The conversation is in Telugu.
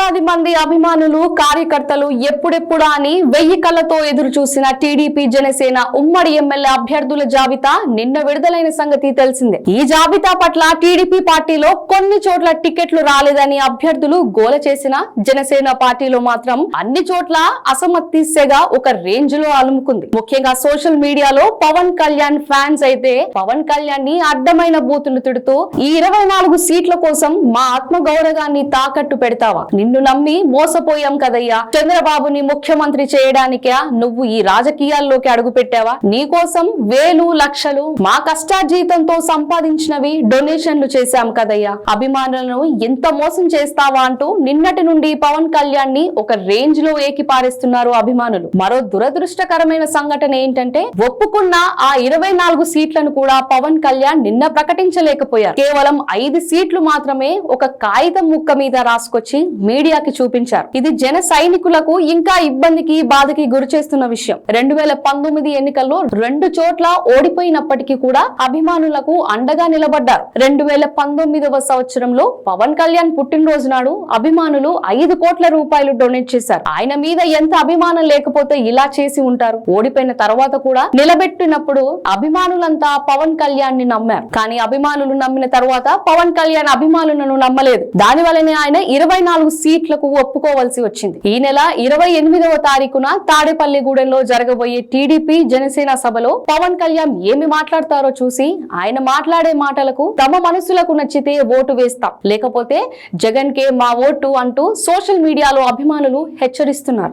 లక్షలాది మంది అభిమానులు కార్యకర్తలు ఎప్పుడెప్పుడా అని వెయ్యి కళ్ళతో ఎదురు చూసిన టీడీపీ జనసేన ఉమ్మడి ఎమ్మెల్యే అభ్యర్థుల జాబితా నిన్న విడుదలైన సంగతి తెలిసిందే. ఈ జాబితా పట్ల టీడీపీ పార్టీలో కొన్ని చోట్ల టికెట్లు రాలేదని అభ్యర్థులు గోల చేసిన జనసేన పార్టీలో మాత్రం అన్ని చోట్ల అసమర్థిస్సేగా ఒక రేంజ్లో అలుముకుంది. ముఖ్యంగా సోషల్ మీడియాలో పవన్ కళ్యాణ్ ఫ్యాన్స్ అయితే పవన్ కళ్యాణ్ని అడ్డమైన బూతులు తిడుతూ ఈ ఇరవై నాలుగు సీట్ల కోసం మా ఆత్మ గౌరవాన్ని తాకట్టు పెడతావా? నిన్ను నమ్మి మోసపోయాం కదయ్యా. చంద్రబాబుని ముఖ్యమంత్రి చేయడానికే నువ్వు ఈ రాజకీయాల్లోకి అడుగు పెట్టావా నీకోసం వేలు లక్షలు మా కష్టార్జీతంతో సంపాదించినవి డొనేషన్లు చేశాం కదయ్యా. అభిమానులను ఎంత మోసం చేస్తావా అంటూ నిన్నటి నుండి పవన్ కళ్యాణ్ని ఒక రేంజ్లో ఏకిపారేస్తున్నారు అభిమానులు. మరో దురదృష్టకరమైన సంఘటన ఏంటంటే ఒప్పుకున్న ఆ ఇరవై నాలుగు సీట్లను కూడా పవన్ కళ్యాణ్ నిన్న ప్రకటించలేకపోయారు. కేవలం ఐదు సీట్లు మాత్రమే ఒక కాగితం ముక్క మీద రాసుకొచ్చి మీడియాకి చూపించారు. ఇది జన సైనికులకు ఇంకా ఇబ్బందికి బాధకి గురి చేస్తున్న విషయం. రెండు వేల పంతొమ్మిది ఎన్నికల్లో రెండు చోట్ల ఓడిపోయినప్పటికీ కూడా అభిమానులకు అండగా నిలబడ్డారు. రెండు వేల పంతొమ్మిదవ సంవత్సరంలో పవన్ కళ్యాణ్ పుట్టినరోజు నాడు అభిమానులు ఐదు కోట్ల రూపాయలు డొనేట్ చేశారు. ఆయన మీద ఎంత అభిమానం లేకపోతే ఇలా చేసి ఉంటారు? ఓడిపోయిన తర్వాత కూడా నిలబెట్టినప్పుడు అభిమానులంతా పవన్ కళ్యాణ్ని నమ్మారు. కానీ అభిమానులు నమ్మిన తర్వాత పవన్ కళ్యాణ్ అభిమానులను నమ్మలేదు. దాని వల్లనే ఆయన ఇరవై నాలుగు సీట్లకు ఒప్పుకోవాల్సి వచ్చింది. ఈ నెల ఇరవై ఎనిమిదవ తారీఖున తాడేపల్లిగూడెంలో జరగబోయే టీడీపీ జనసేన సభలో పవన్ కళ్యాణ్ ఏమి మాట్లాడతారో చూసి ఆయన మాట్లాడే మాటలకు తమ మనసులకు నచ్చితే ఓటు వేస్తాం. లేకపోతే జగన్ కే మా ఓటు అంటూ సోషల్ మీడియాలో అభిమానులు హెచ్చరిస్తున్నారు.